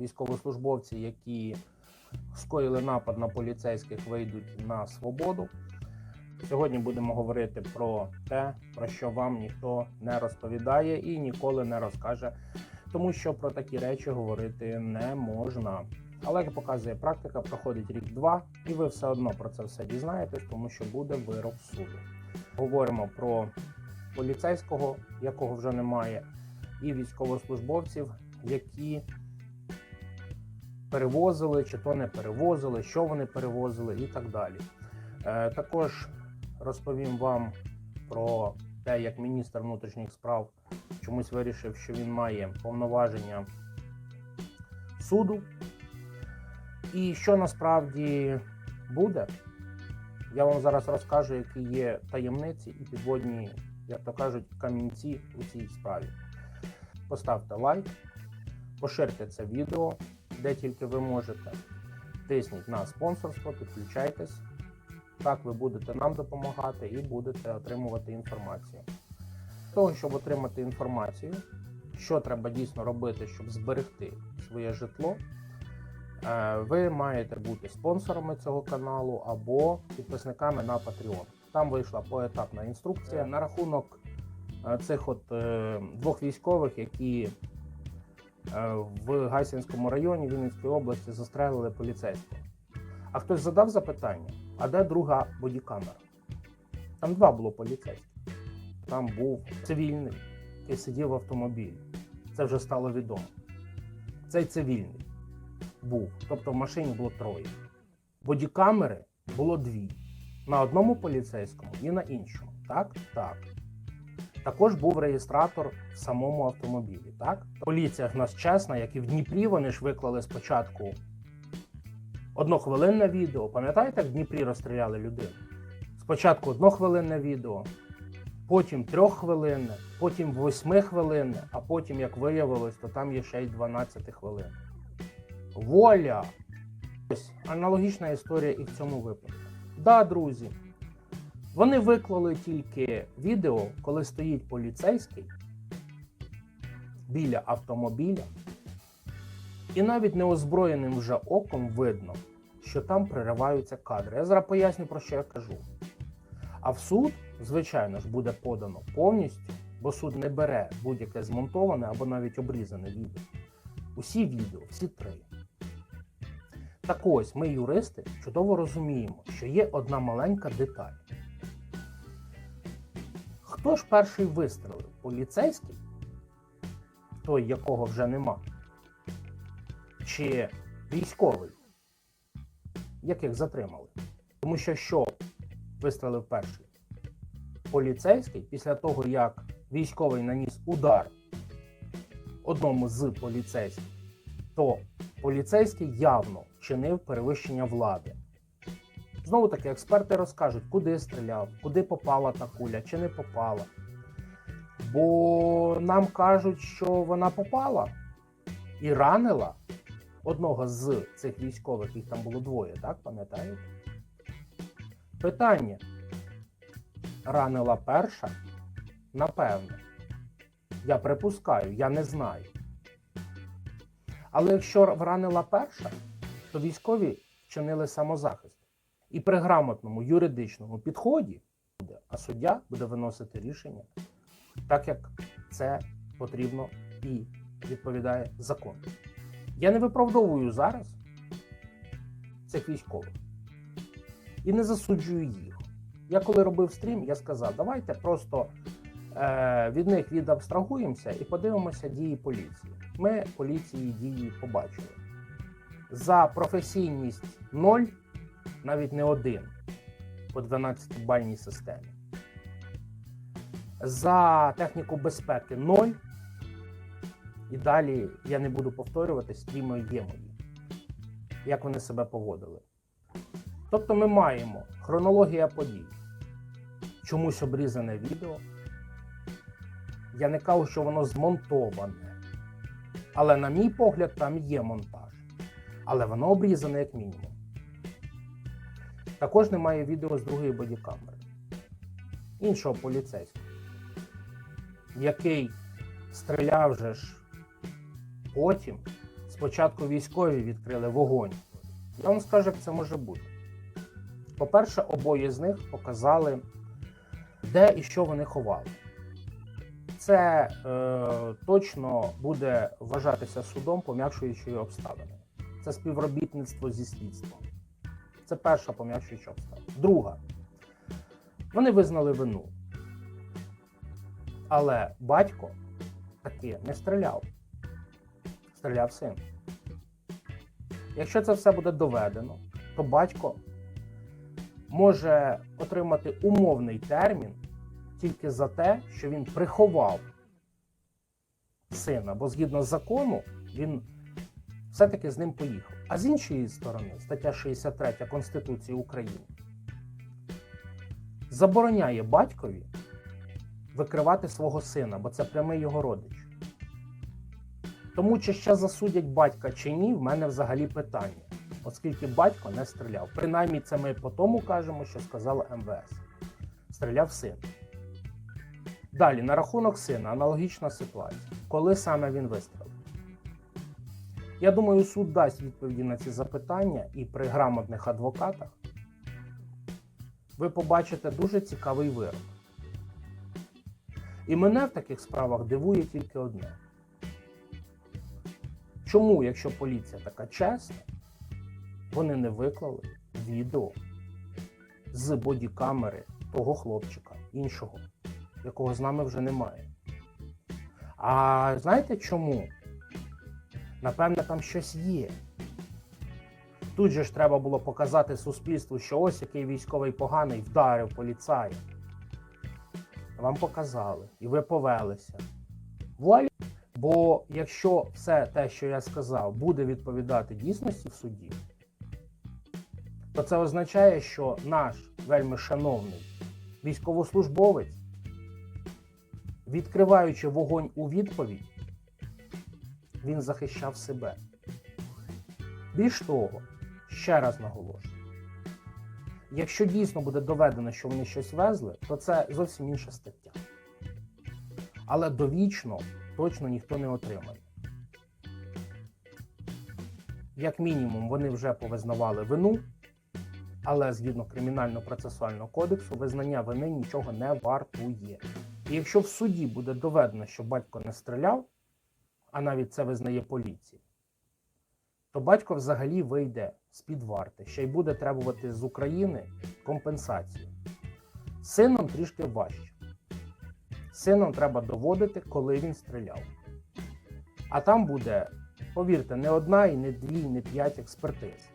військовослужбовці, які скоїли напад на поліцейських, вийдуть на свободу. Сьогодні будемо говорити про те, про що вам ніхто не розповідає і ніколи не розкаже, тому що про такі речі говорити не можна. Але як показує практика, проходить рік-два, і ви все одно про це все дізнаєтесь, тому що буде вирок суду. Говоримо про поліцейського, якого вже немає, і військовослужбовців, які перевозили чи то не перевозили, що вони перевозили і так далі. Е, також розповім вам про те, як міністр внутрішніх справ чомусь вирішив, що він має повноваження суду. І що насправді буде, я вам зараз розкажу, які є таємниці і підводні, як то кажуть, камінці у цій справі. Поставте лайк, поширте це відео, де тільки ви можете. Тисніть на спонсорство, підключайтесь. Так ви будете нам допомагати і будете отримувати інформацію. Для того, щоб отримати інформацію, що треба дійсно робити, щоб зберегти своє житло, е, ви маєте бути спонсорами цього каналу або підписниками на Patreon. Там вийшла поетапна інструкція на рахунок е, цих от е, двох військових, які в Гайсинському районі Вінницької області застрелили поліцейського. А хтось задав запитання: а де друга бодікамера? Там два було поліцейських. Там був цивільний, який сидів в автомобілі. Це вже стало відомо. Цей цивільний був. Тобто в машині було троє. Бодікамери було дві. На одному поліцейському і на іншому. Так? Так. Також був реєстратор в самому автомобілі. Так? Поліція в нас чесна, як і в Дніпрі, вони ж виклали спочатку однохвилинне відео. Пам'ятаєте, в Дніпрі розстріляли людину? Спочатку однохвилинне відео, потім трьоххвилинне, потім восьмихвилинне, а потім, як виявилось, то там є ще й 12 хвилин. Воля! Ось аналогічна історія і в цьому випадку. Да, друзі. Вони виклали тільки відео, коли стоїть поліцейський біля автомобіля, і навіть неозброєним вже оком видно, що там пририваються кадри. Я зараз поясню, про що я кажу. А в суд, звичайно ж, буде подано повністю, бо суд не бере будь-яке змонтоване або навіть обрізане відео. Усі відео, всі три. Так ось ми, юристи, чудово розуміємо, що є одна маленька деталь. Хто ж перший вистрелив? Поліцейський? Той, якого вже нема? Чи військовий, яких затримали? Тому що що вистрелив перший? Поліцейський після того, як військовий наніс удар одному з поліцейських, то поліцейський явно чинив перевищення влади. Знову таки, експерти розкажуть, куди стріляв, куди попала та куля, чи не попала. Бо нам кажуть, що вона попала і ранила одного з цих військових, їх там було двоє, так пам'ятаєте? Питання. Ранила перша? Напевно. Я припускаю, я не знаю. Але якщо вранила перша, то військові вчинили самозахист. І при грамотному юридичному підході буде, а суддя буде виносити рішення так, як це потрібно і відповідає закон. Я не виправдовую зараз цих військових і не засуджую їх. Я коли робив стрім, я сказав, давайте просто е, від них відабстрагуємося і подивимося дії поліції. Ми поліції дії побачили. За професійність 0, навіть не один по 12-бальній системі. За техніку безпеки 0. І далі я не буду повторювати, стріми є мої, як вони себе поводили. Тобто ми маємо хронологія подій, чомусь обрізане відео. Я не кажу, що воно змонтоване. Але, на мій погляд, там є монтаж. Але воно обрізане як мінімум. Також немає відео з другої бодікамери. Іншого поліцейського, який стріляв же ж потім спочатку військові відкрили вогонь. Я вам скажу, як це може бути. По-перше, обоє з них показали, де і що вони ховали. Це е, точно буде вважатися судом пом'якшуючою обставиною. Це співробітництво зі слідством. Це перша пом'якшуюча обставина. Друга. Вони визнали вину. Але батько таки не стріляв. Стріляв син. Якщо це все буде доведено, то батько може отримати умовний термін тільки за те, що він приховав сина, бо згідно закону він все-таки з ним поїхав. А з іншої сторони, стаття 63 Конституції України забороняє батькові викривати свого сина, бо це прямий його родич. Тому чи ще засудять батька чи ні, в мене взагалі питання, оскільки батько не стріляв. Принаймні, це ми по тому кажемо, що сказала МВС. Стріляв син. Далі, на рахунок сина, аналогічна ситуація. Коли саме він вистрелив? Я думаю, суд дасть відповіді на ці запитання, і при грамотних адвокатах ви побачите дуже цікавий вирок. І мене в таких справах дивує тільки одне. Чому, якщо поліція така чесна, вони не виклали відео з бодікамери того хлопчика, іншого, якого з нами вже немає? А знаєте чому? Напевне, там щось є. Тут же ж треба було показати суспільству, що ось який військовий поганий вдарив поліцая. Вам показали, і ви повелися. Вуаля! Бо якщо все те, що я сказав, буде відповідати дійсності в суді, то це означає, що наш вельми шановний військовослужбовець, відкриваючи вогонь у відповідь, він захищав себе. Більш того, ще раз наголошую, якщо дійсно буде доведено, що вони щось везли, то це зовсім інша стаття. Але довічно точно ніхто не отримає. Як мінімум, вони вже повизнавали вину, але згідно кримінально-процесуального кодексу, визнання вини нічого не вартує. І якщо в суді буде доведено, що батько не стріляв, а навіть це визнає поліція, то батько взагалі вийде з-під варти, ще й буде требувати з України компенсацію. Сином трішки важче. Сином треба доводити, коли він стріляв. А там буде, повірте, не одна, і не дві, і не п'ять експертиз.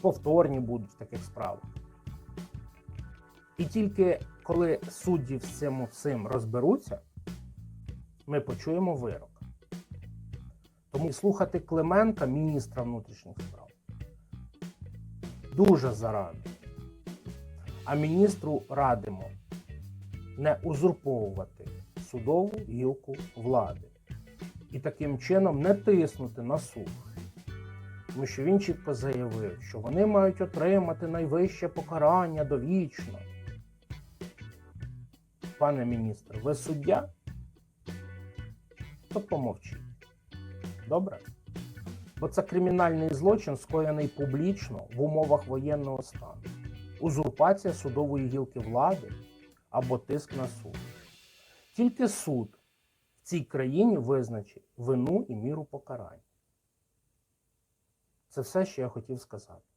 Повторні будуть в таких справах. І тільки коли судді з цим всім розберуться, ми почуємо вирок. Тому слухати Клименка, міністра внутрішніх справ, дуже зарано. А міністру радимо не узурповувати судову гілку влади і таким чином не тиснути на суд. Тому що він чітко заявив, що вони мають отримати найвище покарання довічно. Пане міністр, ви суддя? То помовчіть. Добре? Бо це кримінальний злочин, скоєний публічно в умовах воєнного стану. Узурпація судової гілки влади або тиск на суд. Тільки суд в цій країні визначить вину і міру покарання. Це все, що я хотів сказати.